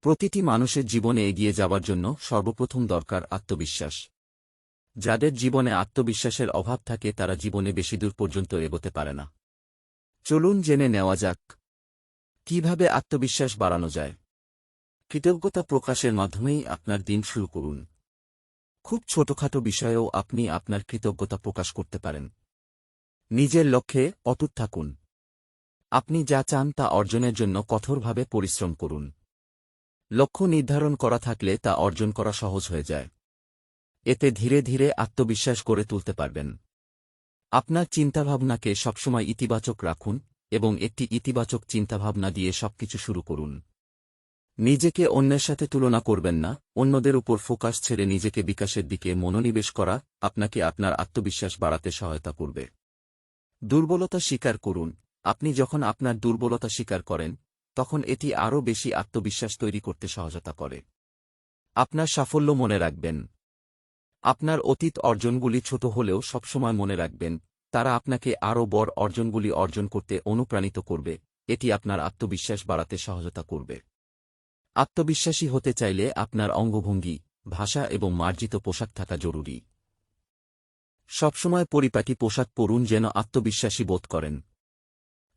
প্রতিটি মানুষের জীবনে এগিয়ে যাওয়ার জন্য সর্বপ্রথম দরকার আত্মবিশ্বাস। যাদের জীবনে আত্মবিশ্বাসের অভাব থাকে, তারা জীবনে বেশি দূর পর্যন্ত এগোতে পারে না। চলুন জেনে নেওয়া যাক, কীভাবে আত্মবিশ্বাস বাড়ানো যায়। কৃতজ্ঞতা প্রকাশের মাধ্যমেই আপনার দিন শুরু করুন। খুব ছোটখাটো বিষয়েও আপনি আপনার কৃতজ্ঞতা প্রকাশ করতে পারেন। নিজের লক্ষ্যে অটুট থাকুন। আপনি যা চান তা অর্জনের জন্য কঠোরভাবে পরিশ্রম করুন। লক্ষ্য নির্ধারণ করা থাকলে তা অর্জন করা সহজ হয়ে যায়। এতে ধীরে ধীরে আত্মবিশ্বাস করে তুলতে পারবেন। আপনার চিন্তাভাবনাকে সবসময় ইতিবাচক রাখুন এবং একটি ইতিবাচক চিন্তাভাবনা দিয়ে সবকিছু শুরু করুন। নিজেকে অন্যের সাথে তুলনা করবেন না, অন্যদের উপর ফোকাস ছেড়ে নিজেকে বিকাশের দিকে মনোনিবেশ করা আপনাকে আপনার আত্মবিশ্বাস বাড়াতে সহায়তা করবে। দুর্বলতা স্বীকার করুন। আপনি যখন আপনার দুর্বলতা স্বীকার করেন তখন এটি আরও বেশি আত্মবিশ্বাস তৈরি করতে সহায়তা করে। আপনার সাফল্য মনে রাখবেন। আপনার অতীত অর্জনগুলি ছোট হলেও সবসময় মনে রাখবেন, তারা আপনাকে আরও বড় অর্জনগুলি অর্জন করতে অনুপ্রাণিত করবে, এটি আপনার আত্মবিশ্বাস বাড়াতে সহায়তা করবে। আত্মবিশ্বাসী হতে চাইলে আপনার অঙ্গভঙ্গি, ভাষা এবং মার্জিত পোশাক থাকা জরুরি। সবসময় পরিপাটি পোশাক পরুন যেন আত্মবিশ্বাসী বোধ করেন।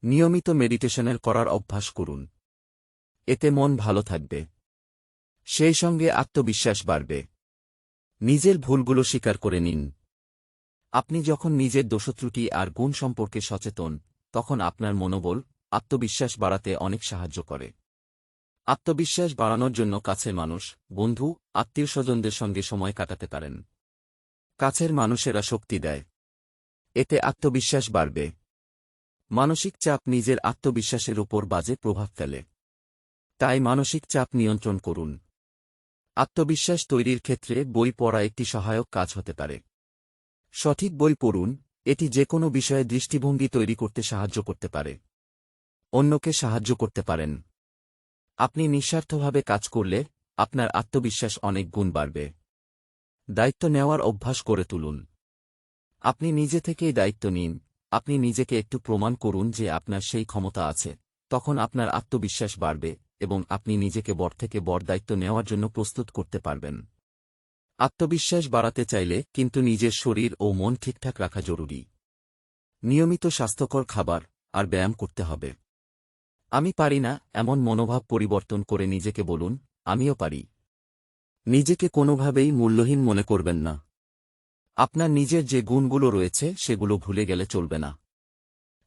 নিয়মিত মেডিটেশনের করার অভ্যাস করুন। এতে মন ভালো থাকবে। সেই সঙ্গে আত্মবিশ্বাস বাড়বে। নিজের ভুলগুলো স্বীকার করে নিন। আপনি যখন নিজের দোষত্রুটি আর গুণ সম্পর্কে সচেতন, তখন আপনার মনোবল, আত্মবিশ্বাস বাড়াতে অনেক সাহায্য করে। আত্মবিশ্বাস বাড়ানোর জন্য কাছের মানুষ, বন্ধু আত্মীয় স্বজনদের সঙ্গে সময় কাটাতে পারেন। কাছের মানুষেরা শক্তি দেয়। এতে আত্মবিশ্বাস বাড়বে। মানসিক চাপ নিজের আত্মবিশ্বাসের উপর বাজে প্রভাব ফেলে। তাই মানসিক চাপ নিয়ন্ত্রণ করুন। আত্মবিশ্বাস তৈরির ক্ষেত্রে বই পড়া একটি সহায়ক কাজ হতে পারে। সঠিক বই পড়ুন, এটি যে কোনো বিষয়ে দৃষ্টিভঙ্গি তৈরি করতে সাহায্য করতে পারে। অন্যকে সাহায্য করতে পারেন। আপনি নিঃস্বার্থভাবে কাজ করলে আপনার আত্মবিশ্বাস অনেক গুণ বাড়বে। দায়িত্ব নেওয়ার অভ্যাস করে তুলুন। আপনি নিজে থেকেই দায়িত্ব নিন। আপনি নিজেকে একটু প্রমাণ করুন যে আপনার সেই ক্ষমতা আছে, তখন আপনার আত্মবিশ্বাস বাড়বে। এবং আপনি নিজেকে বর থেকে বর দায়িত্ব নেওয়ার জন্য প্রস্তুত করতে পারবেন। আত্মবিশ্বাস বাড়াতে চাইলে কিন্তু নিজের শরীর ও মন ঠিকঠাক রাখা জরুরি। নিয়মিত স্বাস্থ্যকর খাবার আর ব্যায়াম করতে হবে। আমি পারি না এমন মনোভাব পরিবর্তন করে নিজেকে বলুন, আমিও পারি। নিজেকে কোনোভাবেই মূল্যহীন মনে করবেন না। আপনার নিজের যে গুণগুলো রয়েছে সেগুলো ভুলে গেলে চলবে না।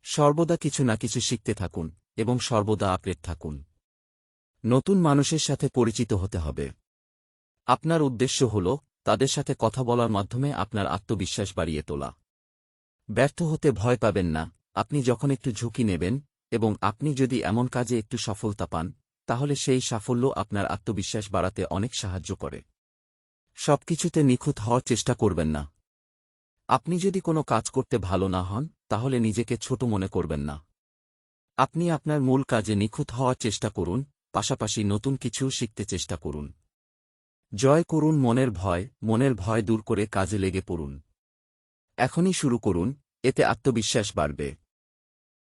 সর্বদা কিছু না কিছু শিখতে থাকুন এবং সর্বদা আপডেট থাকুন। নতুন মানুষের সাথে পরিচিত হতে হবে। আপনার উদ্দেশ্য হল তাদের সাথে কথা বলার মাধ্যমে আপনার আত্মবিশ্বাস বাড়িয়ে তোলা। ব্যর্থ হতে ভয় পাবেন না, আপনি যখন একটু ঝুঁকি নেবেন এবং আপনি যদি এমন কাজে একটু সফলতা পান, তাহলে সেই সাফল্য আপনার আত্মবিশ্বাস বাড়াতে অনেক সাহায্য করে। সবকিছুতে নিখুঁত হওয়ার চেষ্টা করবেন না। আপনি যদি কোনো কাজ করতে ভালো না হন, তাহলে নিজেকে ছোট মনে করবেন না। আপনি আপনার মূল কাজে নিখুঁত হওয়ার চেষ্টা করুন পাশাপাশি নতুন কিছু শিখতে চেষ্টা করুন। জয় করুন মনের ভয় মনের ভয় দূর করে কাজে লেগে পড়ুন। এখনই শুরু করুন, এতে আত্মবিশ্বাস বাড়বে।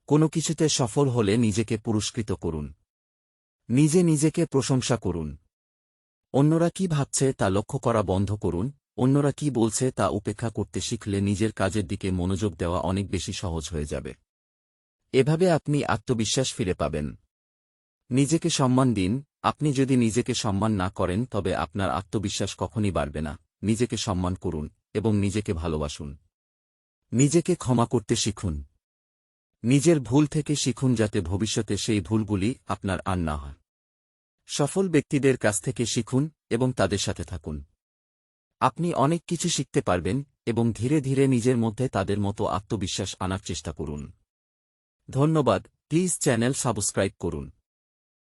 কোনো কিছুতে সফল হলে নিজেকে পুরস্কৃত করুন। নিজে নিজেকে প্রশংসা করুন। অন্যরা কি ভাবছে তা লক্ষ্য করা বন্ধ করুন, অন্যরা কি বলছে তা উপেক্ষা করতে শিখলে নিজের কাজের দিকে মনোযোগ দেওয়া অনেক বেশি সহজ হয়ে যাবে। এভাবে আপনি আত্মবিশ্বাস ফিরে পাবেন। নিজেকে সম্মান দিন, আপনি যদি নিজেকে সম্মান না করেন তবে আপনার আত্মবিশ্বাস কখনই বাড়বে না। নিজেকে সম্মান করুন এবং নিজেকে ভালোবাসুন। নিজেকে ক্ষমা করতে শিখুন। নিজের ভুল থেকে শিখুন যাতে ভবিষ্যতে সেই ভুলগুলি আপনার আর না হয়। সফল ব্যক্তিদের কাছ থেকে শিখুন এবং তাদের সাথে থাকুন। আপনি অনেক কিছু শিখতে পারবেন এবং ধীরে ধীরে নিজের মধ্যে তাদের মতো আত্মবিশ্বাস আনার চেষ্টা করুন। ধন্যবাদ। প্লিজ চ্যানেল সাবস্ক্রাইব করুন।